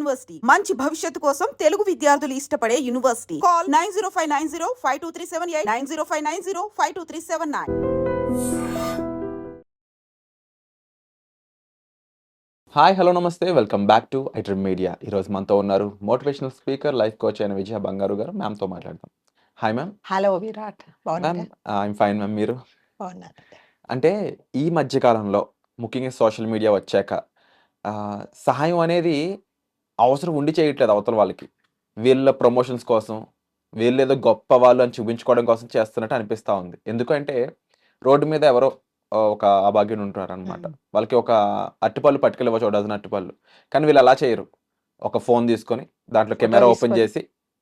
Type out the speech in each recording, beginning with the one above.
University. మంచి భవిష్యత్తు కోసం తెలుగు విద్యార్థులు ఇష్టపడే university. Call nine zero five nine zero five two three seven eight nine zero five nine zero five two three seven nine. Hi hello నమస్తే. Welcome back to iDream media. ఈరోజు మనతో ఉన్నారు motivational speaker life coach అయిన విజయ బంగారు గారు. మ్యామ్తో మాట్లాడదాం. Hi ma'am. Hello Virat. బాగున్నారా? Ma'am I'm fine ma'am. మీరు? అంటే ఈ మధ్య కాలంలో ముఖ్యంగా సోషల్ మీడియా వచ్చాక సహాయం అనేది అవసరం ఉండి చేయట్లేదు అవతల వాళ్ళకి. వీళ్ళ ప్రమోషన్స్ కోసం వీళ్ళు ఏదో గొప్ప వాళ్ళు అని చూపించుకోవడం కోసం చేస్తున్నట్టు అనిపిస్తూ ఉంది. ఎందుకంటే రోడ్డు మీద ఎవరో ఒక అభాగ్యుడు ఉంటారు అనమాట. వాళ్ళకి ఒక అట్టిపళ్ళు పట్టుకెళ్ళవచ్చు ఒక డజన్ అట్టిపళ్ళు. కానీ వీళ్ళు అలా చేయరు. ఒక ఫోన్ తీసుకొని దాంట్లో కెమెరా ఓపెన్. చేసి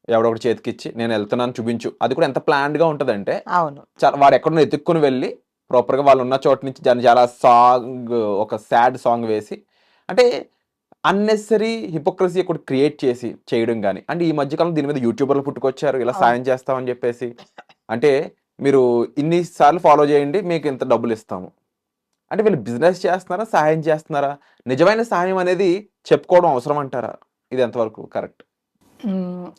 ఎవడో ఒకటి చేతికిచ్చి నేను వెళ్తున్నాను చూపించు. అది కూడా ఎంత ప్లాన్డ్గా ఉంటుందంటే అవును. చాలా వాడు ఎక్కడో ఎత్తుక్కుని వెళ్ళి ప్రాపర్గా వాళ్ళు ఉన్న చోట నుంచి దాన్ని చాలా సాంగ్ ఒక సాడ్ సాంగ్ వేసి అంటే అన్నెసరీ హిపోక్రసీ ఒకటి క్రియేట్ చేసి చేయడం కానీ అంటే ఈ మధ్యకాలం దీని మీద యూట్యూబర్లు పుట్టుకొచ్చారు. ఇలా. సాయం చేస్తామని చెప్పేసి. అంటే మీరు ఇన్ని సార్లు ఫాలో చేయండి మీకు ఇంత డబ్బులు ఇస్తాము. అంటే వీళ్ళు బిజినెస్ చేస్తున్నారా సహాయం చేస్తున్నారా? నిజమైన సహాయం అనేది చెప్పుకోవడం అవసరం అంటారా? ఇది ఎంతవరకు కరెక్ట్.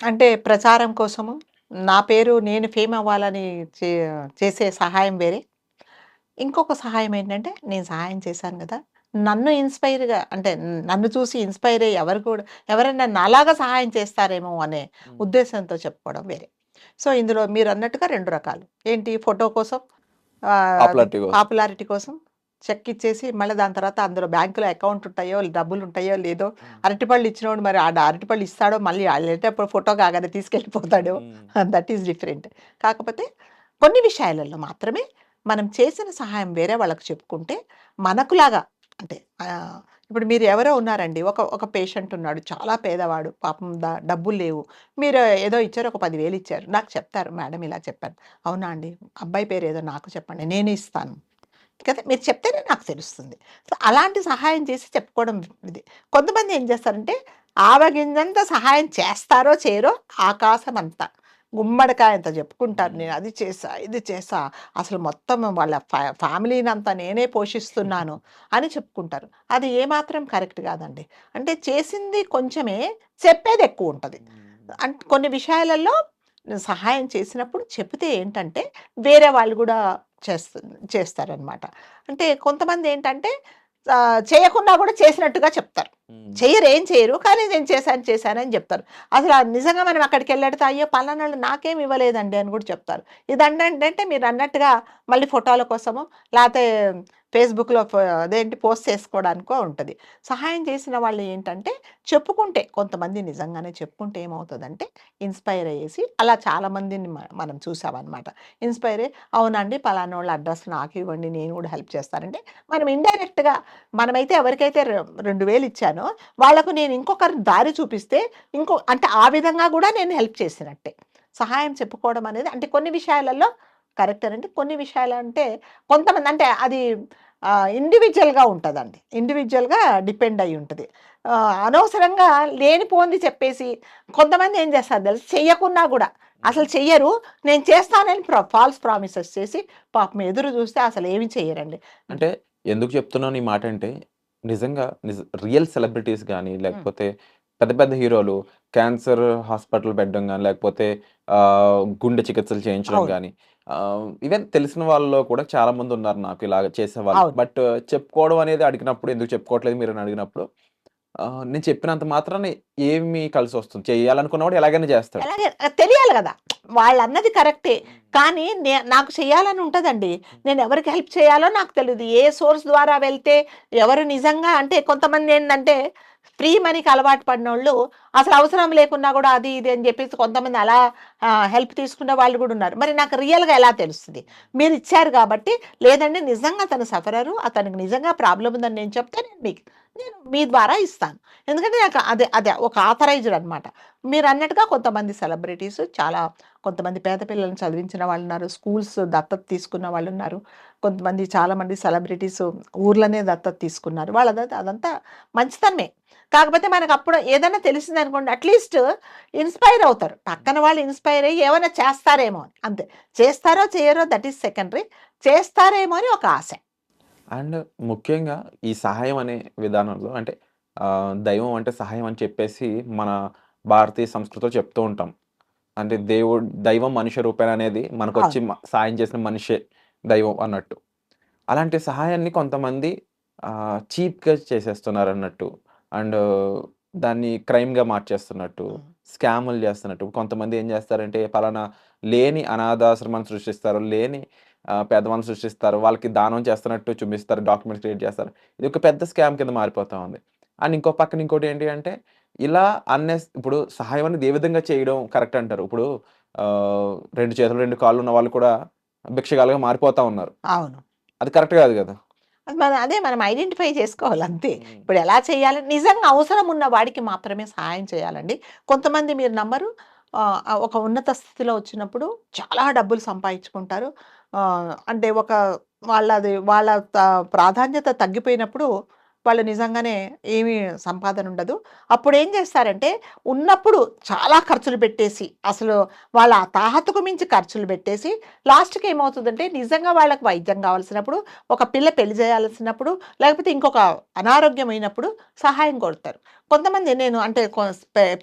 అంటే ప్రచారం కోసము నా పేరు నేను ఫేమ్ అవ్వాలని చేసే సహాయం వేరే. ఇంకొక సహాయం ఏంటంటే నేను సహాయం చేశాను కదా. నన్ను ఇన్స్పైర్గా అంటే నన్ను చూసి ఇన్స్పైర్ అయ్యి ఎవరు కూడా ఎవరైనా నాలాగా సహాయం చేస్తారేమో అనే ఉద్దేశంతో చెప్పుకోవడం వేరే. సో ఇందులో మీరు అన్నట్టుగా రెండు రకాలు. ఏంటి? ఫోటో కోసం పాపులారిటీ కోసం. చెక్ ఇచ్చేసి మళ్ళీ దాని తర్వాత అందులో బ్యాంకులో అకౌంట్ ఉంటాయో డబ్బులు ఉంటాయో లేదో అరటిపళ్ళు ఇచ్చినోడు మరి ఆ అరటిపళ్ళు ఇస్తాడో మళ్ళీ వెళ్ళేటప్పుడు ఫోటో కాగానే తీసుకెళ్ళిపోతాడో దట్ ఈస్ డిఫరెంట్ కాకపోతే కొన్ని విషయాలలో మాత్రమే మనం చేసిన సహాయం వేరే వాళ్ళకి చెప్పుకుంటే మనకులాగా అంటే ఇప్పుడు మీరు ఎవరో ఉన్నారండి. ఒక ఒక పేషెంట్ ఉన్నాడు. చాలా పేదవాడు. పాపం దా డబ్బులు లేవు. మీరు ఏదో ఇచ్చారు. ఒక పదివేలు ఇచ్చారు. నాకు చెప్తారు. మేడం ఇలా చెప్పారు. అవునా అండి? అబ్బాయి పేరు ఏదో నాకు చెప్పండి. నేనే ఇస్తాను. కదా! మీరు చెప్తేనే నాకు తెలుస్తుంది. సో అలాంటి సహాయం చేసి చెప్పుకోవడం ఇది. కొంతమంది ఏం చేస్తారంటే ఆవగింజంత సహాయం చేస్తారో చేయరో ఆకాశం అంతా గుమ్మడికాయ అంత చెప్పుకుంటారు నేను. అది చేసా ఇది చేసా. అసలు మొత్తం వాళ్ళ ఫ్యా ఫ్యామిలీని అంతా నేనే పోషిస్తున్నాను అని చెప్పుకుంటారు. అది ఏమాత్రం కరెక్ట్ కాదండి. అంటే చేసింది కొంచెమే చెప్పేది ఎక్కువ ఉంటుంది. అంటే కొన్ని విషయాలలో సహాయం చేసినప్పుడు చెప్తే ఏంటంటే వేరే వాళ్ళు కూడా చేస్తు చేస్తారనమాట అంటే కొంతమంది ఏంటంటే చేయకుండా కూడా చేసినట్టుగా చెప్తారు. చేయరు ఏం చేయరు కానీ నేను చేశాను చేశాను అని చెప్తారు. అసలు నిజంగా మనం అక్కడికి వెళ్ళడితే అయ్యో పలానా నాకేం ఇవ్వలేదండి అని కూడా చెప్తారు. ఇది అంటే మీరు అన్నట్టుగా మళ్ళీ ఫోటోల కోసము లేకపోతే ఫేస్బుక్లో అదేంటి పోస్ట్ చేసుకోవడానికో ఉంటుంది. సహాయం చేసిన వాళ్ళు ఏంటంటే చెప్పుకుంటే కొంతమంది నిజంగానే చెప్పుకుంటే ఏమవుతుందంటే ఇన్స్పైర్ అయ్యేసి అలా చాలామందిని మనం చూసామన్నమాట. ఇన్స్పైర్ అయ్యి అవునండి పలానా వాళ్ళ అడ్రస్ నాకు ఇవ్వండి నేను కూడా హెల్ప్ చేస్తానంటే మనం ఇండైరెక్ట్గా మనమైతే ఎవరికైతే రెండు వేలు ఇచ్చానో వాళ్ళకు నేను ఇంకొకరు దారి చూపిస్తే ఇంకో అంటే ఆ విధంగా కూడా నేను హెల్ప్ చేసినట్టే. సహాయం చెప్పుకోవడం అనేది అంటే కొన్ని విషయాలలో కరెక్ట్ అంటే కొన్ని విషయాలు అంటే కొంతమంది అంటే అది ఇండివిజువల్గా ఉంటుందండి. ఇండివిజువల్గా డిపెండ్ అయి ఉంటుంది. అనవసరంగా లేనిపోంది చెప్పేసి కొంతమంది ఏం చేస్తారు తెలుసు? చెయ్యకున్నా కూడా. అసలు చెయ్యరు. నేను చేస్తానని ఫాల్స్ ప్రామిసెస్ చేసి పాపం ఎదురు చూస్తే అసలు ఏమి చెయ్యరండి. అంటే ఎందుకు చెప్తున్నాను ఈ మాట అంటే నిజంగా నిజ రియల్ సెలబ్రిటీస్ కానీ లేకపోతే పెద్ద పెద్ద హీరోలు క్యాన్సర్ హాస్పిటల్ పెట్టడం కానీ లేకపోతే ఆ, గుండె చికిత్సలు చేయించడం అవును. కానీ ఈవెన్ తెలిసిన వాళ్ళలో కూడా చాలా మంది ఉన్నారు నాకు ఇలాగ చేసేవాళ్ళు అవును. బట్ చెప్పుకోవడం అనేది అడిగినప్పుడు ఎందుకు చెప్పుకోవట్లేదు మీరు అని అడిగినప్పుడు నేను చెప్పినంత మాత్రాన్ని ఏమి కలిసి వస్తుంది చేయాలనుకున్నవాడు ఎలాగైనా చేస్తాడు. తెలియాలి కదా. వాళ్ళు అన్నది కరెక్టే కానీ నే నాకు చేయాలని ఉంటుందండి. నేను ఎవరికి హెల్ప్ చేయాలో నాకు తెలియదు ఏ సోర్స్ ద్వారా వెళ్తే ఎవరు నిజంగా అంటే కొంతమంది ఏంటంటే ఫ్రీ మనీకి అలవాటు పడిన వాళ్ళు అసలు అవసరం లేకున్నా కూడా అది ఇది అని చెప్పేసి కొంతమంది అలా హెల్ప్ తీసుకునే వాళ్ళు కూడా ఉన్నారు. మరి నాకు రియల్గా ఎలా తెలుస్తుంది? మీరు ఇచ్చారు కాబట్టి లేదండి నిజంగా అతను సఫరరు అతనికి నిజంగా ప్రాబ్లం ఉందని నేను చెప్తే నేను మీకు నేను మీ ద్వారా ఇస్తాను. ఎందుకంటే నాకు అదే అదే ఒక ఆథరైజ్డ్ అనమాట మీరు అన్నట్టుగా కొంతమంది సెలబ్రిటీస్ చాలా కొంతమంది పేద పిల్లల్ని చదివించిన వాళ్ళు ఉన్నారు స్కూల్స్ దత్తత తీసుకున్న వాళ్ళు ఉన్నారు. కొంతమంది చాలామంది సెలబ్రిటీస్ ఊర్లోనే దత్తత తీసుకున్నారు. వాళ్ళదంతా అదంతా మంచితనమే. కాకపోతే మనకు అప్పుడు ఏదైనా తెలిసింది అనుకోండి అట్లీస్ట్ ఇన్స్పైర్ అవుతారు. పక్కన వాళ్ళు ఇన్స్పైర్ అయ్యి ఏమైనా చేస్తారేమో అని. అంతే. చేస్తారో చేయరో దట్ ఈస్ సెకండరీ చేస్తారేమో అని ఒక ఆశ. అండ్ ముఖ్యంగా ఈ సహాయం అనే విధానంలో అంటే దైవం అంటే సహాయం అని చెప్పేసి మన భారతీయ సంస్కృతిలో చెప్తూ ఉంటాం. అంటే దేవుడు దైవం మనిషి రూపేణ అనేది మనకొచ్చి అవును. మ సాయం చేసిన మనిషే. దైవం అన్నట్టు. అలాంటి సహాయాన్ని కొంతమంది చీప్‌గా చేసేస్తున్నారన్నట్టు. అండ్ దాన్ని క్రైమ్‌గా మార్చేస్తున్నట్టు. స్కాములు చేస్తున్నట్టు. కొంతమంది ఏం చేస్తారంటే పలానా లేని అనాథాశ్రమాన్ని సృష్టిస్తారు. లేని పేదవాళ్ళని సృష్టిస్తారు. వాళ్ళకి దానం చేస్తున్నట్టు చూపిస్తారు. డాక్యుమెంట్స్ క్రియేట్ చేస్తారు. ఇది ఒక పెద్ద స్కామ్ కింద మారిపోతా ఉంది. అండ్ ఇంకో పక్కన ఇంకోటి ఏంటి అంటే ఇలా అన్నెస్ ఇప్పుడు సహాయం అనేది ఏ విధంగా చేయడం కరెక్ట్ అంటారు. ఇప్పుడు 2 చేతులు 2 కాళ్ళు ఉన్న వాళ్ళు కూడా భిక్షగాలుగా మారిపోతా ఉన్నారు. అవును. అది కరెక్ట్ కాదు కదా! అది మన అదే మనం ఐడెంటిఫై చేసుకోవాలి అంతే. ఇప్పుడు ఎలా చేయాలి? నిజంగా అవసరం ఉన్న వాడికి మాత్రమే సహాయం చేయాలండి. కొంతమంది మీరు నమ్మరు ఒక ఉన్నత స్థితిలో వచ్చినప్పుడు చాలా డబ్బులు సంపాదించుకుంటారు. అంటే ఒక వాళ్ళది వాళ్ళ ప్రాధాన్యత తగ్గిపోయినప్పుడు వాళ్ళు నిజంగానే ఏమీ సంపాదన ఉండదు. అప్పుడు ఏం చేస్తారంటే ఉన్నప్పుడు చాలా ఖర్చులు పెట్టేసి అసలు వాళ్ళ తాహతకు మించి ఖర్చులు పెట్టేసి లాస్ట్‌కి ఏమవుతుందంటే నిజంగా వాళ్ళకి వైద్యం కావాల్సినప్పుడు, ఒక పిల్ల పెళ్ళి చేయాల్సినప్పుడు, లేకపోతే ఇంకొక అనారోగ్యమైనప్పుడు సహాయం కోరుతారు. కొంతమంది నేను అంటే కొ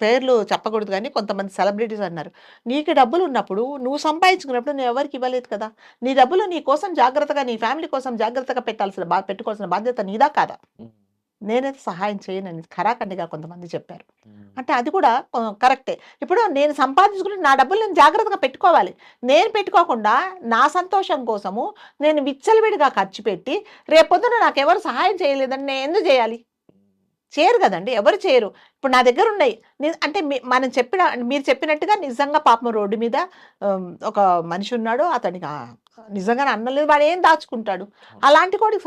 పేర్లు చెప్పకూడదు కానీ కొంతమంది సెలబ్రిటీస్ అన్నారు. "నీకు డబ్బులు ఉన్నప్పుడు నువ్వు సంపాదించుకున్నప్పుడు ఎవరికి ఇవ్వలేదు కదా! నీ డబ్బులు నీ కోసం జాగ్రత్తగా నీ ఫ్యామిలీ కోసం జాగ్రత్తగా పెట్టాల్సిన బా పెట్టుకోవాల్సిన బాధ్యత నీదా కాదా? నేనైతే సహాయం చేయనని ఖరాఖండిగా కొంతమంది చెప్పారు. అంటే అది కూడా కరెక్టే. ఇప్పుడు నేను సంపాదించుకుని నా డబ్బులు నేను జాగ్రత్తగా పెట్టుకోవాలి. నేను పెట్టుకోకుండా నా సంతోషం కోసము నేను విచ్చలవిడిగా ఖర్చు పెట్టి రేపొద్దున నాకెవరు సహాయం చేయలేదని నేను ఎందుకు చేయాలి? చేయరు గదండీ! ఎవరు చేయరు. ఇప్పుడు నా దగ్గరున్నాయి. ని అంటే మీ మనం చెప్పిన మీరు చెప్పినట్టుగా నిజంగా పాపం రోడ్డు మీద ఒక మనిషి ఉన్నాడు. అతనికి ఆహ్, నిజంగానే అన్నం లేదు. వాడేం దాచుకుంటాడు? అలాంటి కూడా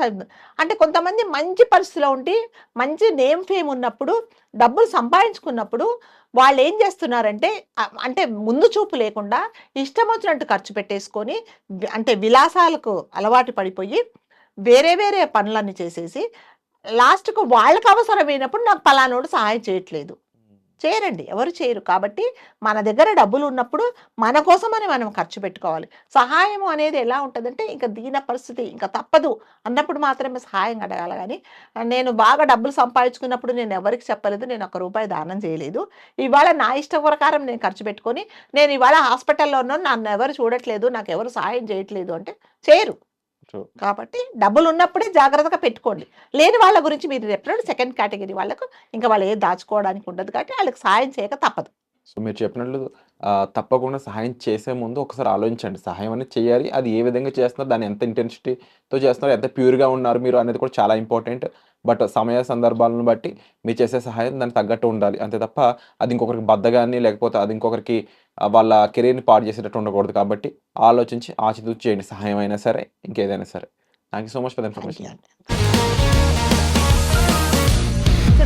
అంటే కొంతమంది మంచి పరిస్థితిలో ఉండి, మంచి నేమ్ ఫేమ్ ఉన్నప్పుడు, డబ్బులు సంపాదించుకున్నప్పుడు వాళ్ళేం చేస్తున్నారంటే ఆహ్, అంటే ముందు చూపు లేకుండా ఇష్టం వచ్చినట్టు ఖర్చు పెట్టేసుకొని అంటే విలాసాలకు అలవాటు పడిపోయి వేరే వేరే పనులన్నీ చేసేసి లాస్ట్‌కు వాళ్ళకి అవసరమైనప్పుడు నాకు పలానోడు సహాయం చేయట్లేదు. చేయరండి. ఎవరు చేయరు. కాబట్టి మన దగ్గర డబ్బులు ఉన్నప్పుడు మన కోసమని మనం ఖర్చు పెట్టుకోవాలి. సహాయం అనేది ఎలా ఉంటుందంటే ఇంక దీన పరిస్థితి ఇంకా తప్పదు అన్నప్పుడు మాత్రమే సహాయం అడగాలి కానీ నేను బాగా డబ్బులు సంపాదించుకున్నప్పుడు నేను ఎవరికీ చెప్పలేదు. నేను ఒక రూపాయి దానం చేయలేదు. ఇవాళ నా ఇష్ట ప్రకారం నేను ఖర్చు పెట్టుకొని, నేను ఇవాళ హాస్పిటల్‌లో ఉన్నాను. నన్ను ఎవరు చూడట్లేదు. నాకు ఎవరు సహాయం చేయట్లేదు అంటే చేయరు. కాబట్టి డబ్బులున్నప్పుడే జాగ్రత్తగా పెట్టుకోండి. లేని వాళ్ళ గురించి మీరు చెప్పినట్టు సెకండ్ కేటగరీ వాళ్ళకు ఇంక వాళ్ళు ఏది దాచుకోవడానికి ఉండదు కాబట్టి ఆళ్ళకి సహాయం చేయక తప్పదు. సో, మీరు చెప్పినట్లు తప్పకుండా సహాయం చేసే ముందు ఒకసారి ఆలోచించండి. సహాయం అనేది చేయాలి. అది ఏ విధంగా చేస్తున్నారు? దాన్ని ఎంత ఇంటెన్సిటీతో చేస్తున్నారు? ఎంత ప్యూర్‌గా ఉన్నారు మీరు అనేది కూడా చాలా ఇంపార్టెంట్. బట్ సమయ సందర్భాలను బట్టి మీరు చేసే సహాయం దానికి తగ్గట్టు ఉండాలి. అంతే తప్ప అది ఇంకొకరికి బద్ధగాన్ని లేకపోతే అది ఇంకొకరికి వాళ్ళ కెరియర్‌ని పాడు చేసేటట్టు ఉండకూడదు. కాబట్టి ఆలోచించి ఆచితూచి చేయండి. సహాయం అయినా సరే, ఇంకేదైనా సరే. Thank you so much for information.